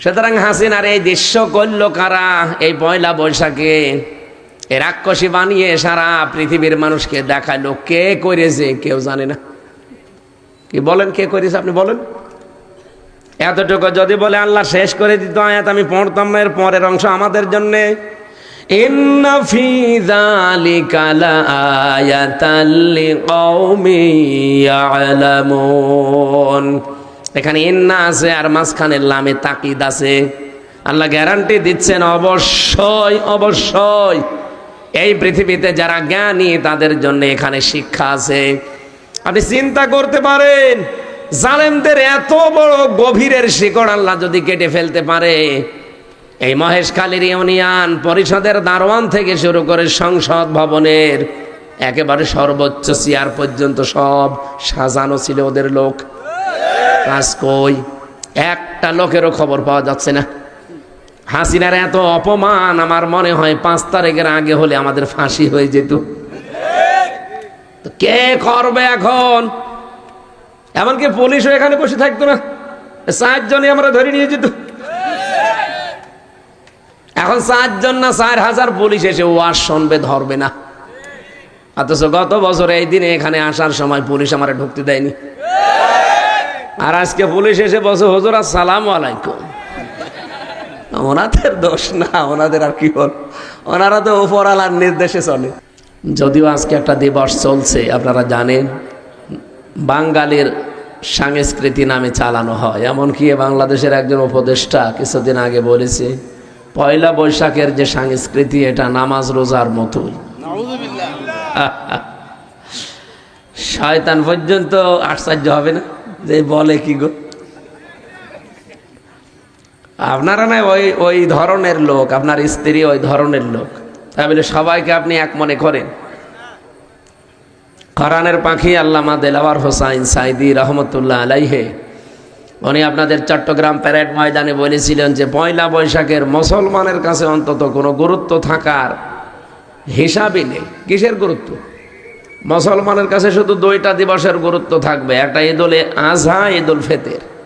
সুতরাং হাসিন আর এই দৃশ্য করল কারা? এই পয়লা বৈশাখে এ রাক্ষসী বানিয়ে সারা পৃথিবীর মানুষকে দেখাল। কে করেছে? কেউ জানে না। কি বলেন কে করেছে আপনি বলেন। এতটুকু যদি বলে আল্লাহ শেষ করে দিত আয়াত, আমি পড়তাম এর পরের অংশ আমাদের জন্যে। আয়াতাল্লি কৌমি এখানে ইন্না আছে আর মাঝখানে লামে তাকিদ আছে। আল্লাহ গ্যারান্টি দিচ্ছেন, অবশ্যই অবশ্যই। এই পৃথিবীতে যারা জ্ঞানী, তাদের জন্য এখানে শিক্ষা আছে। আপনি চিন্তা করতে পারেন, জালেমদের এত বড় গভীরের শিকড় আল্লাহ যদি কেটে ফেলতে পারে। এই মহেশখালীর ইউনিয়ন পরিষদের দারোয়ান থেকে শুরু করে সংসদ ভবনের একেবারে সর্বোচ্চ চেয়ার পর্যন্ত সব সাজানো ছিল ওদের লোক। কাজ কই? একটা লোকেরও খবর পাওয়া যাচ্ছে না। হাসিনার এত অপমান, আমার মনে হয় পাঁচ তারিখের আগে হলে আমাদের ফাঁসি হয়ে যেত। কে করবে এখন? এমনকি পুলিশও এখানে বসে থাকতো না। চারজনই আমরা ধরে নিয়ে যেত। এখন চারজন না চার হাজার পুলিশ এসে ওয়াজ শুনবে, ধরবে না। অথচ গত বছর এই দিনে এখানে আসার সময় পুলিশ আমার ঢুকতে দেয়নি। আর আজকে পুলিশ এসে বসে হজুর আসসালাম আলাইকুম। ওনাদের দোষ না ওনাদের আর কি বল ওনারা তো উপরালার নির্দেশে চলে। যদিও আজকে একটা দিবস চলছে আপনারা জানেন বাঙালির সংস্কৃতি নামে চালানো হয়। এমনকি বাংলাদেশের একজন উপদেষ্টা কিছুদিন আগে বলেছে পয়লা বৈশাখের যে সংস্কৃতি এটা নামাজ রোজার মতোই। শয়তান পর্যন্ত আশ্চর্য হবে না? যে বলে কি গো? আপনারা না ওই ওই ধরনের লোক, আপনার স্ত্রী ওই ধরনের লোক। তাই বলে, সবাইকে আপনি এক মনে করেন। কোরআনের পাখি আল্লামা দেলাওয়ার হোসাইন সাইদি রহমতুল্লাহ আলাইহে, উনি আপনাদের চট্টগ্রাম প্যারেড ময়দানে বলেছিলেন যে, পয়লা বৈশাখের মুসলমানের কাছে অন্তত কোনো গুরুত্ব থাকার হিসাবই নেই। কিসের গুরুত্ব? মুসলমানের কাছে শুধু দুইটা দিবসের গুরুত্ব থাকবে একটা ঈদুল আজহা ঈদুল ফেতের।